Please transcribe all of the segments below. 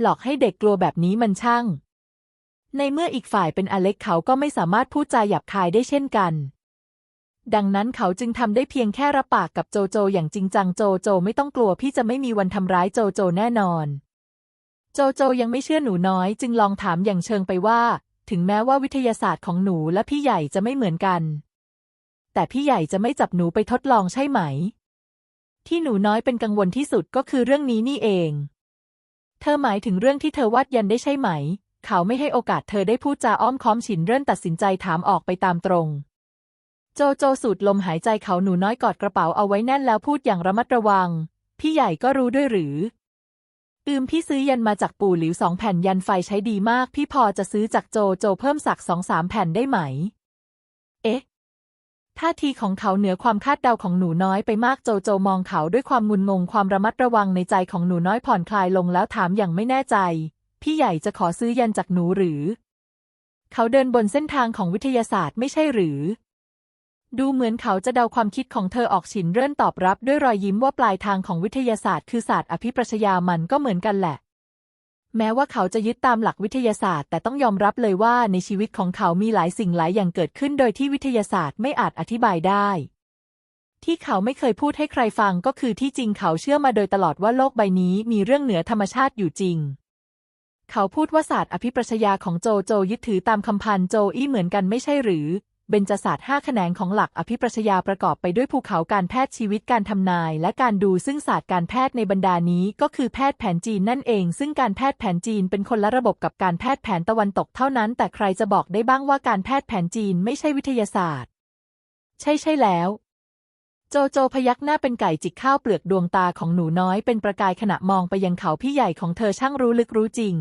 หลอกให้เด็กกลัวแบบนี้มันช่าง ในเมื่ออีกฝ่ายเป็นอเล็กเขาก็ไม่สามารถพูดจาหยาบคายได้เช่นกัน ดังนั้นเขาจึงทำได้เพียงแค่รับปากกับโจโจอย่างจริงจังโจโจไม่ต้องกลัวพี่จะไม่มีวันทำร้ายโจโจแน่นอน โจโจยังไม่เชื่อหนูน้อย จึงลองถามอย่างเชิงไปว่า ถึงแม้ว่าวิทยาศาสตร์ของหนูและพี่ใหญ่จะไม่เหมือนกัน แต่พี่ใหญ่จะไม่จับหนูไปทดลองใช่ไหม ที่หนูน้อยเป็นกังวลที่สุดก็คือเรื่องนี้นี่เอง เธอหมายถึงเรื่องที่เธอวาดยันได้ใช่ไหม เขาไม่ให้โอกาสเธอได้พูดจาอ้อมค้อมฉินเริ่นตัดสินใจถามออกไปตามตรง โจโจสูดลมหายใจเขาหนูน้อยกอดกระเป๋าเอาไว้แน่นแล้วพูดอย่างระมัดระวัง พี่ใหญ่ก็รู้ด้วยหรืออืมพี่ซื้อยันมาจากปู่หลิวสองแผ่นยันไฟใช้ดีมาก พี่พอจะซื้อจากโจโจเพิ่มสักสองสามแผ่นได้ไหม เอ๊ะ ท่าทีของเขาเหนือความคาดเดาของหนูน้อยไปมากโจโจมองเขาด้วยความงุนงงความระมัดระวังในใจของหนูน้อยผ่อนคลายลงแล้วถามอย่างไม่แน่ใจ พี่ใหญ่จะขอซื้อยันจากหนูหรือ เขาเดินบนเส้นทางของวิทยาศาสตร์ไม่ใช่หรือ ดูเหมือนเขาจะเดาความคิดของเธอออกฉินเริ่นตอบรับด้วยรอยยิ้มว่าปลายทางของวิทยาศาสตร์คือศาสตร์อภิปรัชญามันก็เหมือนกันแหละ แม้ว่าเขาจะยึดตามหลักวิทยาศาสตร์ แต่ต้องยอมรับเลยว่าในชีวิตของเขามีหลายสิ่งหลายอย่างเกิดขึ้นโดยที่วิทยาศาสตร์ไม่อาจอธิบายได้ ที่เขาไม่เคยพูดให้ใครฟังก็คือที่จริงเขาเชื่อมาโดยตลอดว่าโลกใบนี้มีเรื่องเหนือธรรมชาติอยู่จริง เขาพูดว่าศาสตร์อภิปรัชญาของโจโจยึดถือตามคำพันโจอี้เหมือนกันไม่ใช่หรือ เบญจศาสตร์ห้าแขนงของหลักอภิปรัชญาประกอบไปด้วยภูเขาการแพทย์ชีวิตการทำนาย และการดูซึ่งศาสตร์การแพทย์ในบรรดานี้ก็คือแพทย์แผนจีนนั่นเอง ซึ่งการแพทย์แผนจีนเป็นคนละระบบกับการแพทย์แผนตะวันตกเท่านั้น แต่ใครจะบอกได้บ้างว่าการแพทย์แผนจีนไม่ใช่วิทยาศาสตร์ ใช่ใช่แล้วโจโจพยักหน้าเป็นไก่จิกข้าวเปลือกดวงตาของหนูน้อยเป็นประกายขณะมองไปยังเขาพี่ใหญ่ของเธอช่างรู้ลึกรู้จริง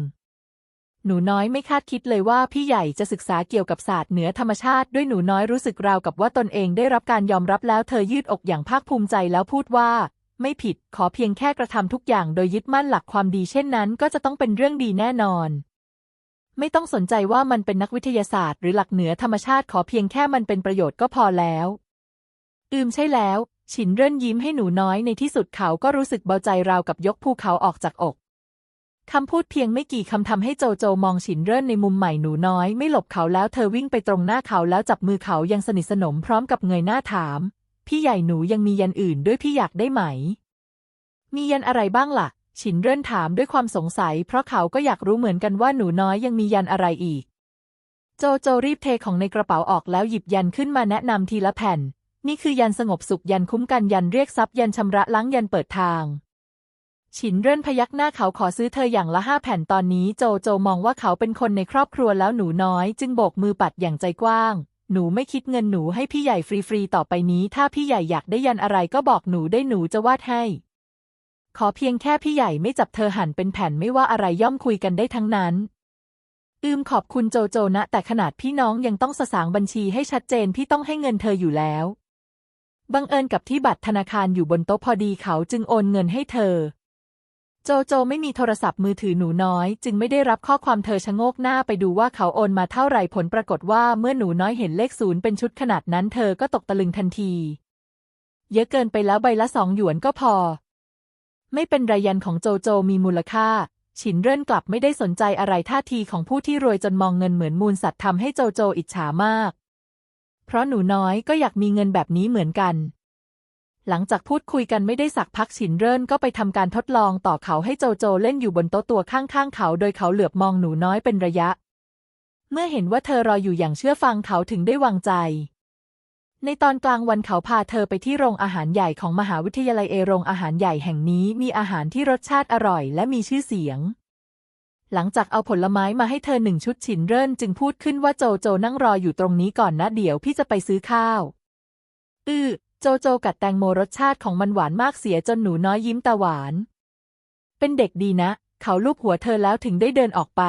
หนูน้อยไม่คาดคิดเลยว่าพี่ใหญ่จะศึกษาเกี่ยวกับศาสตร์เหนือธรรมชาติด้วยหนูน้อยรู้สึกราวกับว่าตนเองได้รับการยอมรับแล้วเธอยืดอกอย่างภาคภูมิใจแล้วพูดว่า ไม่ผิดขอเพียงแค่กระทำทุกอย่างโดยยึดมั่นหลักความดีเช่นนั้น ก็จะต้องเป็นเรื่องดีแน่นอน ไม่ต้องสนใจว่ามันเป็นนักวิทยาศาสตร์หรือหลักเหนือธรรมชาติขอเพียงแค่มันเป็นประโยชน์ก็พอแล้วอืมใช่แล้ว ฉินเริ่นยิ้มให้หนูน้อยในที่สุดเขาก็รู้สึกเบาใจราวกับยกภูเขาออกจากอก คำพูดเพียงไม่กี่คำทำให้โจโจมองฉินเริ่นในมุมใหม่หนูน้อย ไม่หลบเขาแล้วเธอวิ่งไปตรงหน้าเขาแล้วจับมือเขายังสนิทสนมพร้อมกับเงยหน้าถาม พี่ใหญ่หนูยังมียันอื่นด้วยพี่อยากได้ไหม มียันอะไรบ้างล่ะ ฉินเริ่นถามด้วยความสงสัย เพราะเขาก็อยากรู้เหมือนกันว่าหนูน้อยยังมียันอะไรอีก โจโจรีบเทของในกระเป๋าออกแล้วหยิบยันขึ้นมาแนะนำทีละแผ่น นี่คือยันสงบสุขยันคุ้มกันยันเรียกทรัพย์ยันชำระล้างยันเปิดทาง ฉินเริ่นพยักหน้าเขาขอซื้อเธออย่างละห้าแผ่นตอนนี้โจโจมองว่าเขาเป็นคนในครอบครัวแล้วหนูน้อย จึงโบกมือปัดอย่างใจกว้าง หนูไม่คิดเงินหนูให้พี่ใหญ่ฟรีๆต่อไปนี้ ถ้าพี่ใหญ่อยากได้ยันอะไรก็บอกหนูได้หนูจะวาดให้ ขอเพียงแค่พี่ใหญ่ไม่จับเธอหันเป็นแผ่นไม่ว่าอะไรย่อมคุยกันได้ทั้งนั้น อืมขอบคุณโจโจนะ แต่ขนาดพี่น้องยังต้องสสางบัญชีให้ชัดเจนพี่ต้องให้เงินเธออยู่แล้วบังเอิญกับที่บัตรธนาคารอยู่บนโต๊ะพอดีเขาจึงโอนเงินให้เธอ โจโจไม่มีโทรศัพท์มือถือหนูน้อย จึงไม่ได้รับข้อความเธอชะโงกหน้าไปดูว่าเขาโอนมาเท่าไหร่ผลปรากฏว่าเมื่อหนูน้อยเห็นเลขศูนย์เป็นชุดขนาดนั้นเธอก็ตกตะลึงทันที เยอะเกินไปแล้วใบละสองหยวนก็พอ ไม่เป็นไรยันของโจโจมีมูลค่า ฉินเริ่นกลับไม่ได้สนใจอะไรท่าทีของผู้ที่รวยจนมองเงินเหมือนมูลสัตว์ทำให้โจโจอิจฉามาก เพราะหนูน้อยก็อยากมีเงินแบบนี้เหมือนกัน หลังจากพูดคุยกันไม่ได้สักพักฉินเริ่นก็ไปทำการทดลองต่อเขาให้โจโจเล่นอยู่บนโต๊ะตัวข้างๆเขา โดยเขาเหลือบมองหนูน้อยเป็นระยะ เมื่อเห็นว่าเธอรออยู่อย่างเชื่อฟังเขาถึงได้วางใจ ในตอนกลางวันเขาพาเธอไปที่โรงอาหารใหญ่ของมหาวิทยาลัยเอโรงอาหารใหญ่แห่งนี้มีอาหารที่รสชาติอร่อยและมีชื่อเสียง หลังจากเอาผลไม้มาให้เธอหนึ่งชุดฉินเริ่นจึงพูดขึ้นว่าโจโจนั่งรออยู่ตรงนี้ก่อนนะเดี๋ยวพี่จะไปซื้อข้าว อือ โจโจกัดแตงโมรสชาติของมันหวานมากเสียจนหนูน้อยยิ้มตาหวาน เป็นเด็กดีนะ เขาลูบหัวเธอแล้วถึงได้เดินออกไป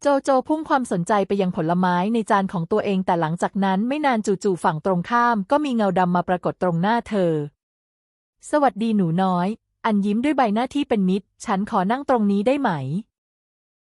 โจโจพุ่งความสนใจไปยังผลไม้ในจานของตัวเองแต่หลังจากนั้นไม่นานจู่ๆฝั่งตรงข้าม ก็มีเงาดำมาปรากฏตรงหน้าเธอ สวัสดีหนูน้อย อันยิ้มด้วยใบหน้าที่เป็นมิตร ฉันขอนั่งตรงนี้ได้ไหม